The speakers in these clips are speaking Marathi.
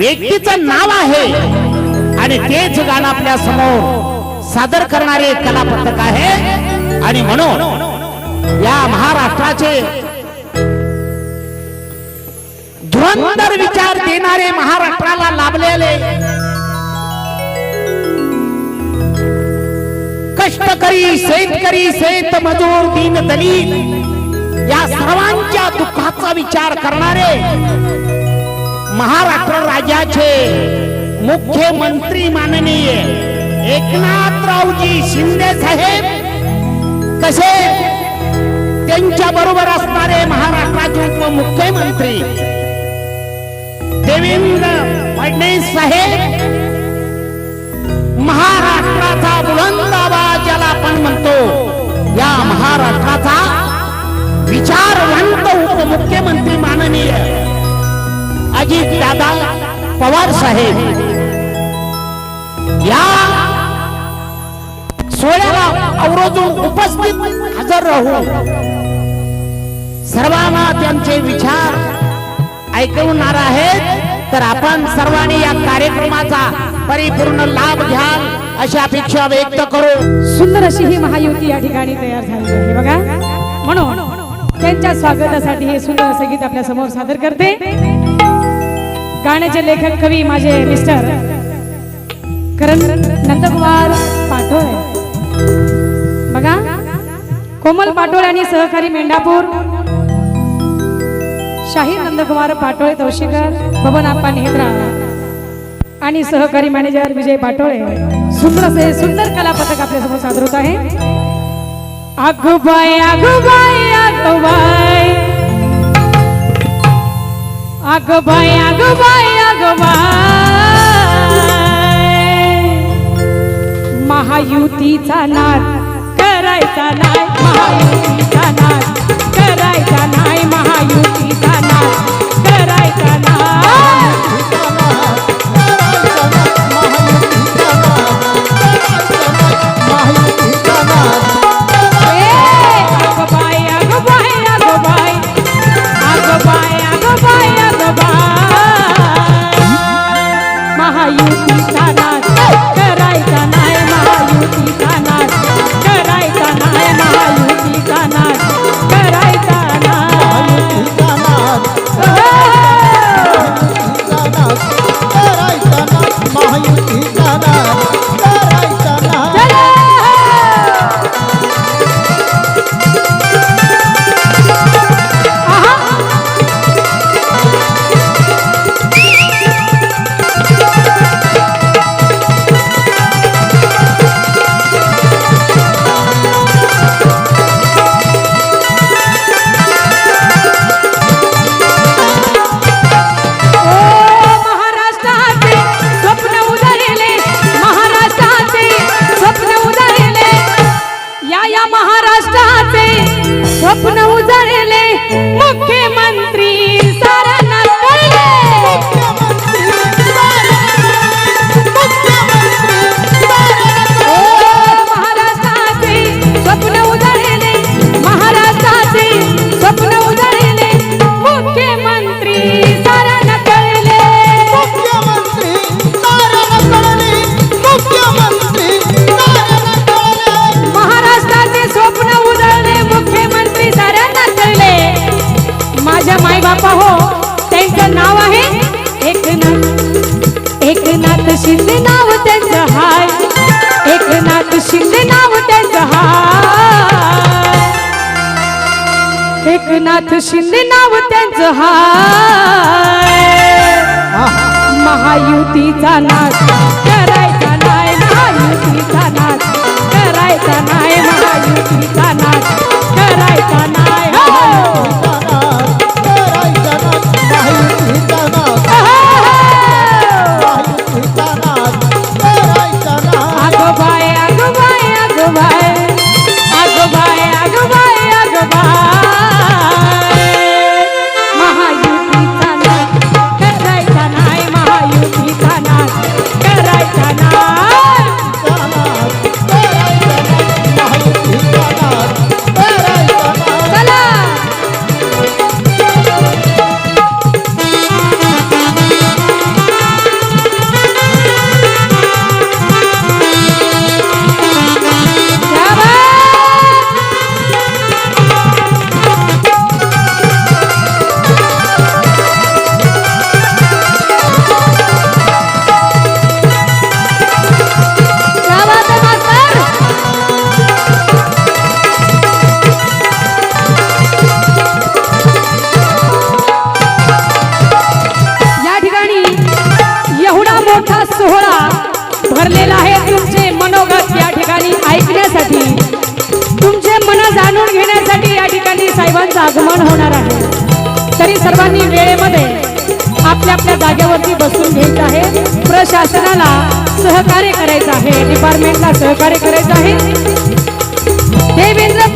व्यक्तीचं नाव आहे. आणि तेच गाणं आपल्यासमोर सादर करणारे कला पथक आहे. आणि म्हणून या महाराष्ट्राचे धुरंधर विचार देणारे महाराष्ट्राला लाभलेले कष्टकरी शेतकरी शेत मजूर दीन दलित या सर्वांच्या दुःखाचा विचार करणारे महाराष्ट्र राज्याचे मुख्यमंत्री माननीय एकनाथरावजी शिंदे साहेब तसे त्यांच्या बरोबर असणारे महाराष्ट्राचे उपमुख्यमंत्री देवेंद्र फडणवीस साहेब महाराष्ट्राचा बुलंद आवाज ज्याला आपण म्हणतो या महाराष्ट्राचा विचारवंत उपमुख्यमंत्री दादा पवार साहेब. या सोहळ्याला अवरोधून उपस्थित हजर राहू. सर्वांना त्यांचे विचार ऐकवणार आहेत. तर आपण सर्वांनी या कार्यक्रमाचा परिपूर्ण लाभ घ्याल अशी अपेक्षा व्यक्त करू. सुंदर अशी ही महायुती या ठिकाणी तयार झाली आहे. बघा म्हणून त्यांच्या स्वागतासाठी हे सुंदर संगीत आपल्यासमोर सादर करते. गाण्याचे लेखक कवी माझे मिस्टर करण नंदकुमार पाटोळे. बघा कोमल पाटोळे आणि सहकारी मेंढापूर. शाहीर नंदकुमार पाटोळे तवशीकर बबन आप्पा नेत्रा आणि सहकारी मॅनेजर विजय पाटोळे. सुंदर असे सुंदर कला पथक आपल्यासमोर सादर होत आहे. आगोबाई आगोबाई आगोबाई. आगोबाई आगोबाई आगोबाई महायुतीचा नाद करायचा नाही महायुतीचा नाद करायचा नाही महायुतीचा नाद. शिंदे नाव त्यांचं हाय. महायुतीचा नाच करायचा नाही महायुतीचा नाच करायचा नाही महायुतीचा नाच आगमन होणार आहे. तरी सर्वांनी वेळेमध्ये आपल्या आपल्या जागेवरती बसून घ्यायचं आहे. प्रशासनाला सहकार्य करायचं आहे. डिपार्टमेंटला सहकार्य करायचं आहे. देवेंद्र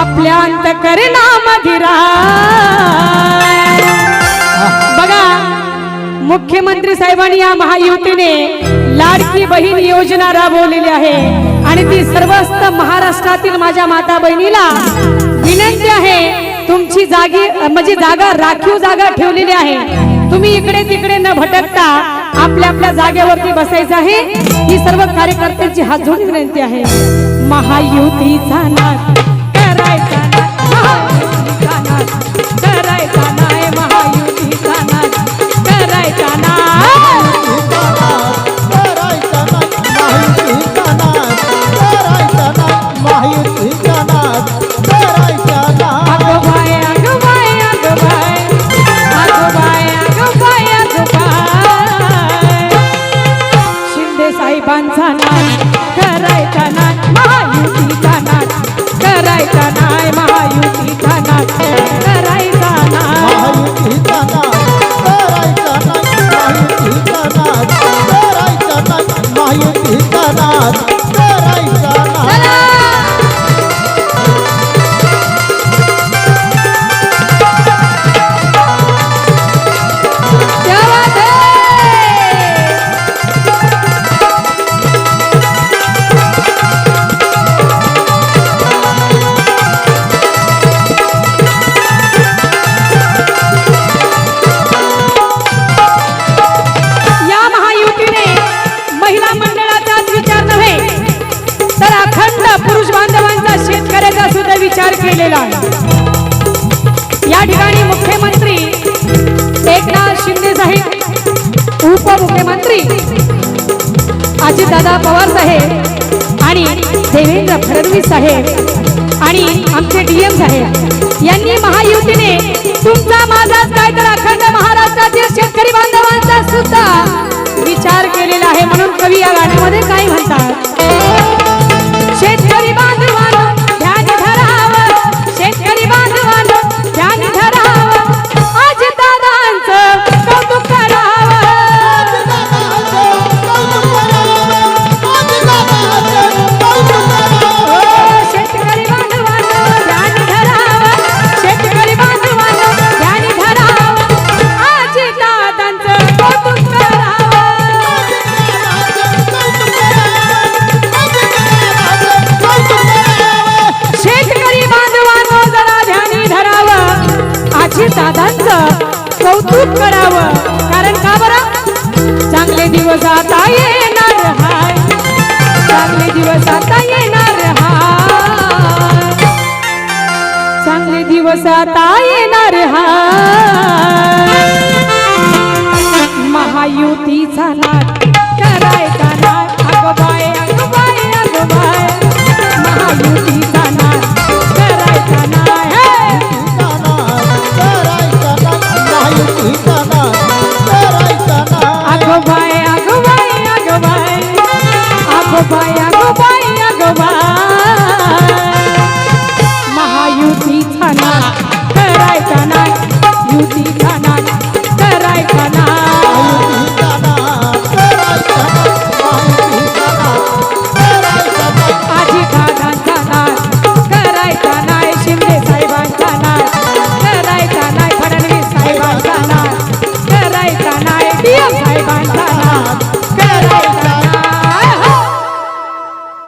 आपल्या अंत करे बघा मुख्यमंत्री साहेबांनी या महायुतीने लाडकी बहीण योजना राबवलेली आहे. आणि ती सर्वस्त महाराष्ट्रातील माझ्या माता बहिणीला विनंती आहे तुमची जागी म्हणजे जागा राखीव जागा ठेवलेली आहे. तुम्ही इकडे तिकडे न भटकता आपल्या आपल्या जागेवरती बसायचं आहे. ही सर्व कार्यकर्त्यांची हात जोडून विनंती आहे. महायुतीचा नाद. करण्याचा सुद्धा विचार केलेला आहे. या ठिकाणी मुख्यमंत्री एकनाथ शिंदे साहेब उपमुख्यमंत्री अजितदादा पवार साहेब आणि देवेंद्र फडणवीस साहेब आणि आमचे डीएम साहेब यांनी महायुतीने तुमचा माझाच काय तर अखंड महाराष्ट्रातील शेतकरी बांधवांचा सुद्धा विचार केलेला आहे म्हणून कवी या गाण्यामध्ये काय म्हणतात? दिवस आता येणार हाय महायुतीचा नाद करायचा नाद अगं बाय अगं बाय अगं बाय महायुतीचा नाद करायचा नाद हे! अगं बाय अगं